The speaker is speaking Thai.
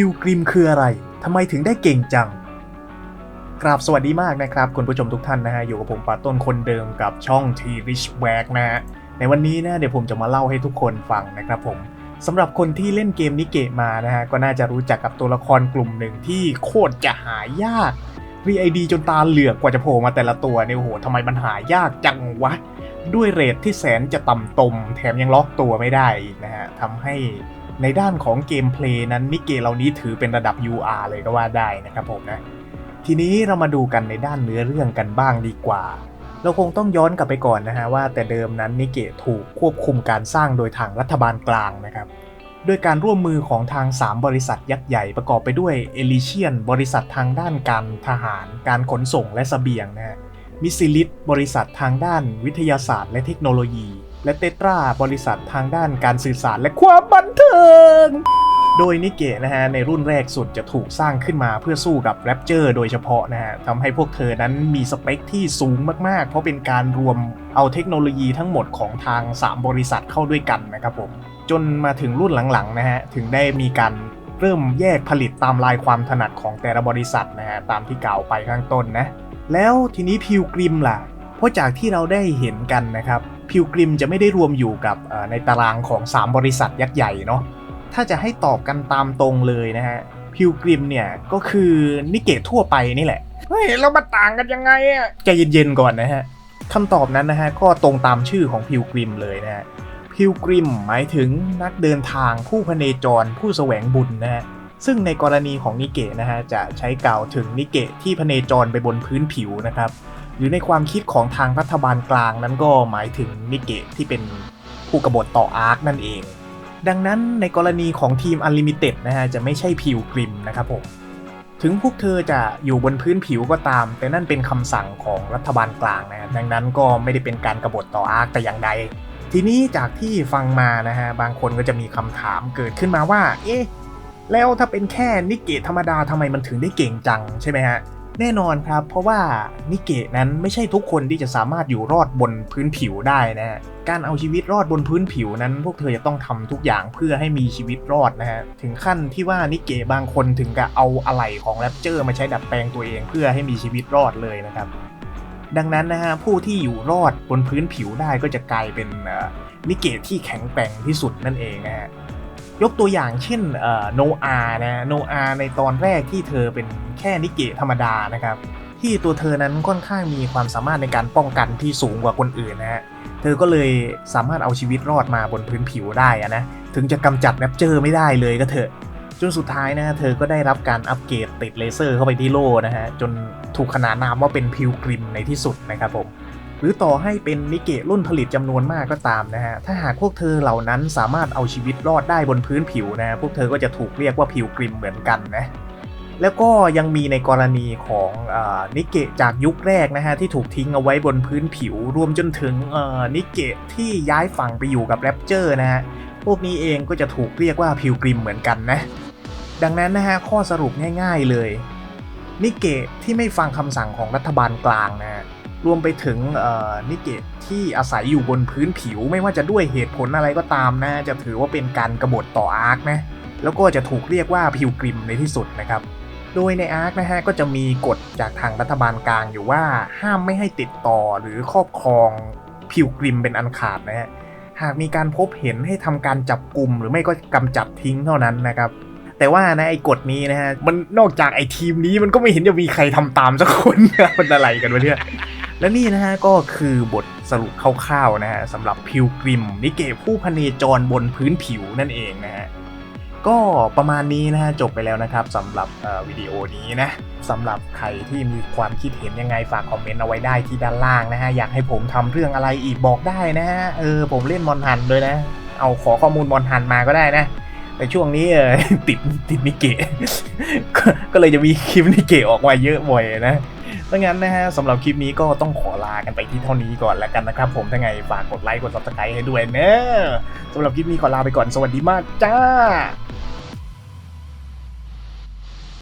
พิวกริมคืออะไรทำไมถึงได้เก่งจัง กราบสวัสดีมากนะครับ คุณผู้ชมทุกท่านนะฮะ อยู่กับผมปาต้นคนเดิมกับช่อง T Rich w a g นะฮะ ในวันนี้นะเดี๋ยวผมจะมาเล่าให้ทุกคนฟังนะครับผมสำหรับคนที่เล่นเกมนิเกะมานะฮะ ก็น่าจะรู้จักกับตัวละครกลุ่มหนึ่งที่โคตรจะหายากรีไอดีจนตาเหลือกกว่าจะโผล่มาแต่ละตัวเนี่ยโหทำไมมันหายากจังวะ ด้วยเรทที่แสนจะต่ำตม แถมยังล็อกตัวไม่ได้อีกนะฮะทำให้ ในด้านของเกมเพลย์นั้นนิเกะเหล่านี้ถือเป็นระดับ UR เลยก็ว่าได้นะครับผมนะ ทีนี้เรามาดูกันในด้านเนื้อเรื่องกันบ้างดีกว่า เราคงต้องย้อนกลับไปก่อนนะฮะว่าแต่เดิมนั้นนิเกะถูกควบคุมการสร้างโดยทางรัฐบาลกลางนะครับด้วยการร่วมมือของทาง 3 บริษัทยักษ์ใหญ่ประกอบไปด้วยเอลิเชียน บริษัททางด้านการทหาร การขนส่งและเสบียงนะฮะมิซิลิสบริษัททางด้านวิทยาศาสตร์และเทคโนโลยี และเตตราบริษัททางด้านการสื่อสารและความบันเทิง โดยนิเกะนะฮะในรุ่นแรกสุดจะถูกสร้างขึ้นมาเพื่อสู้กับแรปเจอร์โดยเฉพาะนะฮะทำให้พวกเธอนั้นมีสเปคที่สูงมากๆ เพราะเป็นการรวมเอาเทคโนโลยีทั้งหมดของทาง 3 บริษัทเข้าด้วยกันนะครับผม จนมาถึงรุ่นหลังๆนะฮะถึงได้มีการเริ่มแยกผลิตตามลายความถนัดของแต่ละบริษัทนะฮะตามที่กล่าวไปข้างต้นนะแล้วทีนี้พิวกริมล่ะ เพราะจากที่เราได้เห็นกันนะครับ พิวกริมจะไม่ได้รวมอยู่กับเอ่อในตารางของ 3 บริษัทยักษ์ใหญ่เนาะถ้าจะให้ตอบกันตามตรงเลยนะฮะพิวกริมเนี่ยก็คือนิเกตทั่วไปนี่แหละเฮ้ยเรามาต่างกันยังไงอะใจเย็นๆก่อนนะฮะคำตอบนั้นนะฮะก็ตรงตามชื่อของพิวกริมเลยนะฮะพิวกริมหมายถึงนักเดินทางผู้พเนจรผู้แสวงบุญนะฮะซึ่งในกรณีของนิเกะนะฮะจะใช้กล่าวถึงนิเกะที่พเนจรไปบนพื้นผิวนะครับ หรือในความคิดของทางรัฐบาลกลางนั้นก็หมายถึงนิเกะที่เป็นผู้กบฏต่ออาร์คนั่นเอง ดังนั้นในกรณีของทีม Unlimited นะฮะจะไม่ใช่พิวกริมนะครับผม ถึงพวกเธอจะอยู่บนพื้นผิวก็ตาม แต่นั่นเป็นคำสั่งของรัฐบาลกลางนะฮะดังนั้นก็ไม่ได้เป็นการกบฏต่ออาร์คแต่อย่างใด ทีนี้จากที่ฟังมานะฮะบางคนก็จะมีคำถามเกิดขึ้นมาว่า เอ๊ะแล้วถ้าเป็นแค่นิกเกะธรรมดาทำไมมันถึงได้เก่งจังใช่ไหมฮะ แน่นอนครับ เพราะว่านิเกะนั้นไม่ใช่ทุกคนที่จะสามารถอยู่รอดบนพื้นผิวได้นะฮะการเอาชีวิตรอดบนพื้นผิวนั้น พวกเธอจะต้องทำทุกอย่างเพื่อให้มีชีวิตรอดนะฮะถึงขั้นที่ว่านิเกะบางคนถึงกับเอาอะไหล่ของแรปเจอร์มาใช้ดัดแปลงตัวเองเพื่อให้มีชีวิตรอดเลยนะครับดังนั้นนะฮะผู้ที่อยู่รอดบนพื้นผิวได้ก็จะกลายเป็นนิเกะที่แข็งแกร่งที่สุดนั่นเองนะฮะ ยกตัวอย่างเช่นโนอานะโนอาในตอนแรกที่เธอเป็นแค่นิเกธรรมดานะครับ ที่ตัวเธอนั้นค่อนข้างมีความสามารถในการป้องกันที่สูงกว่าคนอื่นนะฮะเธอก็เลยสามารถเอาชีวิตรอดมาบนพื้นผิวได้นะถึงจะกำจัดแรปเจอร์ไม่ได้เลยก็เถอะจนสุดท้ายนะเธอก็ได้รับการอัปเกรดติดเลเซอร์เข้าไปที่โล่นะฮะจนถูกขนานนามว่าเป็นพิวกริมในที่สุดนะครับผม หรือต่อให้เป็นนิเกะรุ่นผลิตจำนวนมากก็ตามนะฮะ ถ้าหากพวกเธอเหล่านั้นสามารถเอาชีวิตรอดได้บนพื้นผิวนะ พวกเธอก็จะถูกเรียกว่าพิวกริมเหมือนกันนะ แล้วก็ยังมีในกรณีของอนิเกะจากยุคแรกนะฮะ ที่ถูกทิ้งเอาไว้บนพื้นผิว รวมจนถึงนิเกะที่ย้ายฝั่งไปอยู่กับแรปเจอร์นะฮะ พวกนี้เองก็จะถูกเรียกว่าพิวกริมเหมือนกันนะ ดังนั้นนะฮะข้อสรุปง่าย ๆเลยนิเกะที่ไม่ฟังคำสั่งของรัฐบาลกลางนะ รวมไปถึงนิเกะที่อาศัยอยู่บนพื้นผิวไม่ว่าจะด้วยเหตุผลอะไรก็ตามนะจะถือว่าเป็นการกรบฏต่ออาร์คนะแล้วก็จะถูกเรียกว่าพิวกริมในที่สุดนะครับ โดยในอาร์คนะฮะก็จะมีกฎจากทางรัฐบาลกลางอยู่ว่าห้ามไม่ให้ติดต่อหรือครอบครองพิวกริมเป็นอันขาดนะฮะหากมีการพบเห็นให้ทำการจับกลุ่มหรือไม่ก็กำจัดทิ้งเท่านั้นนะครับแต่ว่านะไอ้กฎนี้นะฮะมันนอกจากไอ้ทีมนี้มันก็ไม่เห็นจะมีใครทำตามสักคนนะมันอะไรกันวะเนี่ย และนี่นะฮะก็คือบทสรุปคร่าวๆนะฮะสำหรับพิวกริมนิเกะผู้พเนจรบนพื้นผิวนั่นเองนะฮะก็ประมาณนี้นะฮะจบไปแล้วนะครับสำหรับวิดีโอนี้นะสำหรับใครที่มีความคิดเห็นยังไงฝากคอมเมนต์เอาไว้ได้ที่ด้านล่างนะฮะอยากให้ผมทำเรื่องอะไรอีกบอกได้นะฮะเออผมเล่นมอนฮันด้วยนะ เอาขอข้อมูลมอนฮันมาก็ได้นะแต่ช่วงนี้เออติดติดนิเกะก็ก็เลยจะมีคลิปนิเกะออกมาเยอะบ่อยนะ ดังนั้นนะฮะสำหรับคลิปนี้ก็ต้องขอลากันไปที่เท่านี้ก่อนแล้วกันนะครับ ผมถ้าไงฝากกดไลค์กด subscribe ให้ด้วยเนอะสำหรับคลิปนี้ขอลาไปก่อนสวัสดีมากจ้า